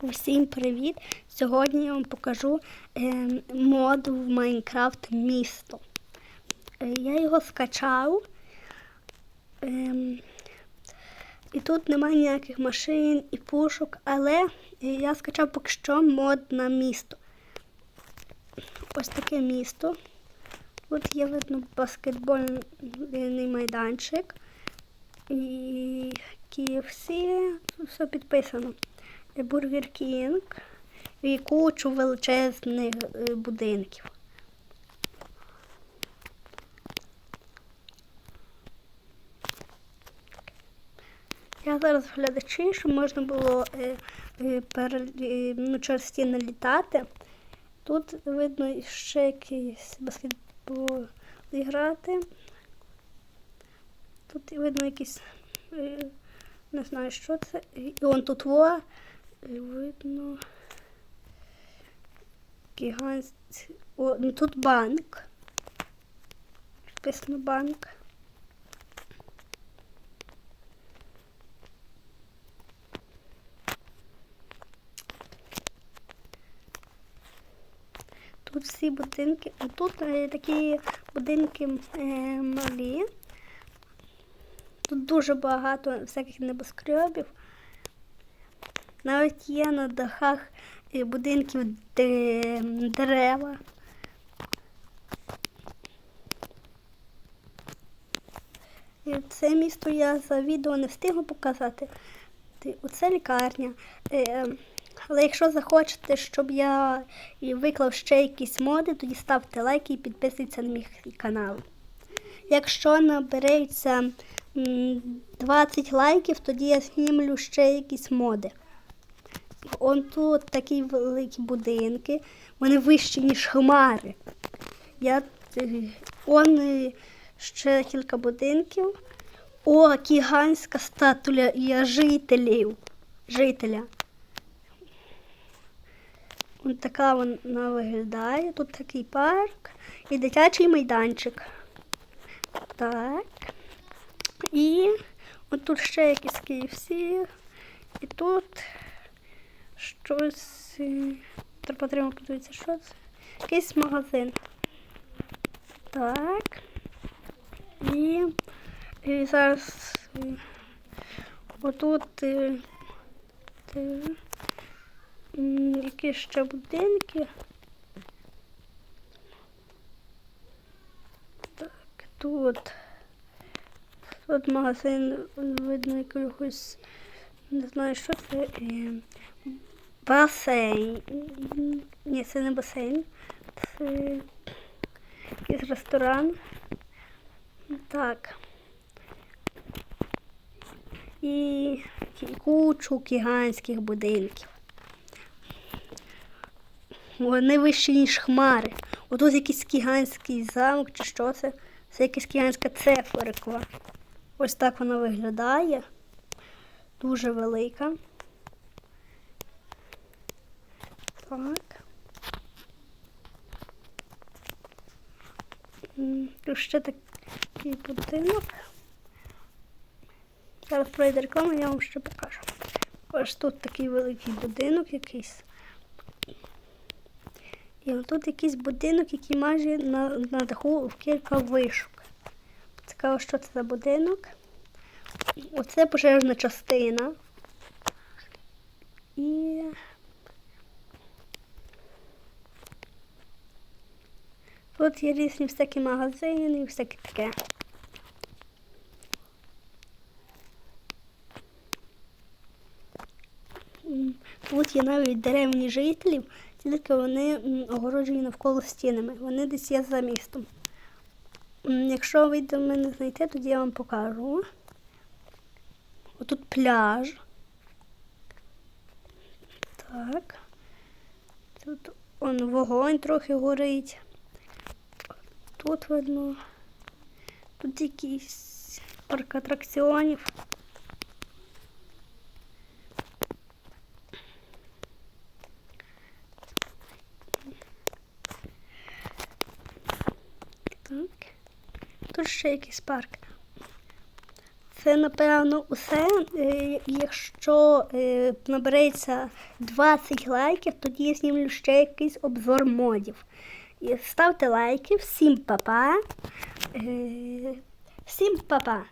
Усім привіт! Сьогодні я вам покажу е, мод в Майнкрафт місто. Е, я його скачав. Е, і тут немає ніяких машин і пушок, але я скачав поки що мод на місто. Ось таке місто. Тут є видно баскетбольний майданчик. І KFC, все підписано. Бургер Кінг і кучу величезних е, будинків. Я зараз глядачі, щоб можна було е, е, пер, е, ну, через стіни літати. Тут видно ще якийсь баскетбол грати. Тут видно якісь, е, не знаю, що це. І он тут во. Е, Видно. Гігантський. О, ну тут банк. Написано банк. Тут всі будинки, а тут е, такі будинки е, малі. Тут дуже багато всяких небоскребів. Навіть є на дахах будинків дерева. І це місто я за відео не встигла показати. Оце лікарня. Е, Але якщо захочете, щоб я виклав ще якісь моди, тоді ставте лайки і підписуйтесь на мій канал. Якщо набереться 20 лайків, тоді я знімлю ще якісь моди. Он тут такі великі будинки, вони вищі, ніж хмари. Я, е, он е, ще кілька будинків. О, гігантська статуя жителів. Жителя. Ось така вона виглядає. Тут такий парк і дитячий майданчик. Так. І от тут ще якісь KFC. І тут щось. Треба потрібно подивитися, що це. Якийсь магазин. Так. І, і зараз отут е, те, м, якісь ще будинки. Так, тут. Тут магазин видно якогось, не знаю, що це. е, Басейн. Ні, це не басейн. Це якийсь ресторан. Так. І кучу гігантських будинків. Вони вищі, ніж хмари. Отут якийсь гігантський замок чи що це? Це якась гігантська циферква. Ось так вона виглядає. Дуже велика. Так. Тут ще такий будинок. Зараз пройде реклама, я вам ще покажу. Ось тут такий великий будинок якийсь. І тут якийсь будинок, який майже на, на даху в кілька вишок. Цікаво, що це за будинок. Оце пожежна частина. І тут є різні всякі магазини і всяке таке. Тут є навіть деревні жителів, тільки вони огороджені навколо стінами. Вони десь є за містом. Якщо вийде мене знайти, тоді я вам покажу. Отут пляж. Так. Тут он вогонь трохи горить. Тут видно. Тут якийсь парк атракціонів. Так. Тут ще якийсь парк. Це напевно усе. Е, Якщо е, набереться 20 лайків, тоді я знімлю ще якийсь обзор модів. Ставте лайки, всім па-па. Е, Всім па-па.